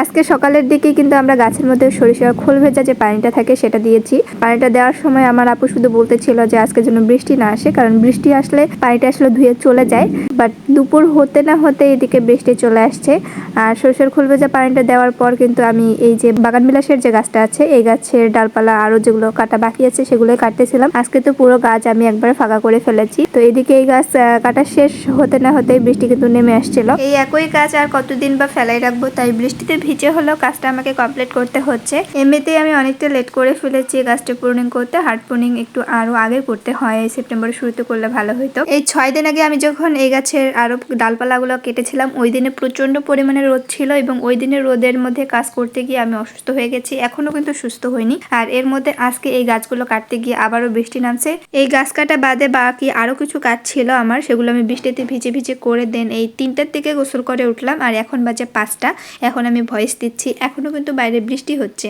আজকে সকালের দিকে কিন্তু আমরা গাছের মধ্যে সরিষার খোল ভেজা যে পানিটা থাকে সেটা দিয়েছি। পানিটা দেওয়ার সময় আমার আপু শুধু বলতেছিল যে আজকে যেন বৃষ্টি না আসে, কারণ বৃষ্টি আসলে পানিটা আসলে ধুয়ে চলে যায়। বাট দুপুর হতে না হতে এদিকে বৃষ্টি চলে আসছে। আর সরিষার খোল ভেজা পানিটা দেওয়ার পর কিন্তু আমি এই যে বাগান বিলাসের যে গাছটা আছে, এই গাছের ডালপালা আরও যেগুলো কাটা বাকি আছে সেগুলো কাটতেছিলাম। আজকে তো পুরো গাছ আমি একবার ফাঁকা করে ফেলেছি। তো এদিকে এই গাছ কাটা শেষ হতে না হতে বৃষ্টি কিন্তু নেমে আসছিল। এই একই গাছ আর কতদিন বা ফেলাই রাখব তাই বৃষ্টিতে ভিজে হলেও কাজটা আমাকে কমপ্লিট করতে হচ্ছে। এমনিতেই আমি অনেকটা লেট করে ফেলেছি গাছটা প্রুনিং করতে। হার্ড প্রুনিং একটু আরও আগে করতে হয় সেপ্টেম্বরের শুরুতে করলে ভালো হতো এই ছয় দিন আগে আমি যখন এই গাছের আরও ডালপালাগুলো কেটেছিলাম, ওই দিনে প্রচণ্ড পরিমাণে রোদ ছিল এবং ওই দিনের রোদের মধ্যে কাজ করতে গিয়ে আমি অসুস্থ হয়ে গেছি এখনও কিন্তু সুস্থ হইনি। আর এর মধ্যে আজকে এই গাছগুলো কাটতে গিয়ে আবারও বৃষ্টি নামছে। এই গাছ কাটা বাদে বাকি আরও কিছু কাজ ছিল আমার, সেগুলো আমি বৃষ্টিতে ভিজে ভিজে করে দেন এই তিনটার দিকে গোসল করে উঠলাম, আর এখন বাজে পাঁচটা। এখন আমি ভয়েস দিচ্ছি। এখনও কিন্তু বাইরে বৃষ্টি হচ্ছে।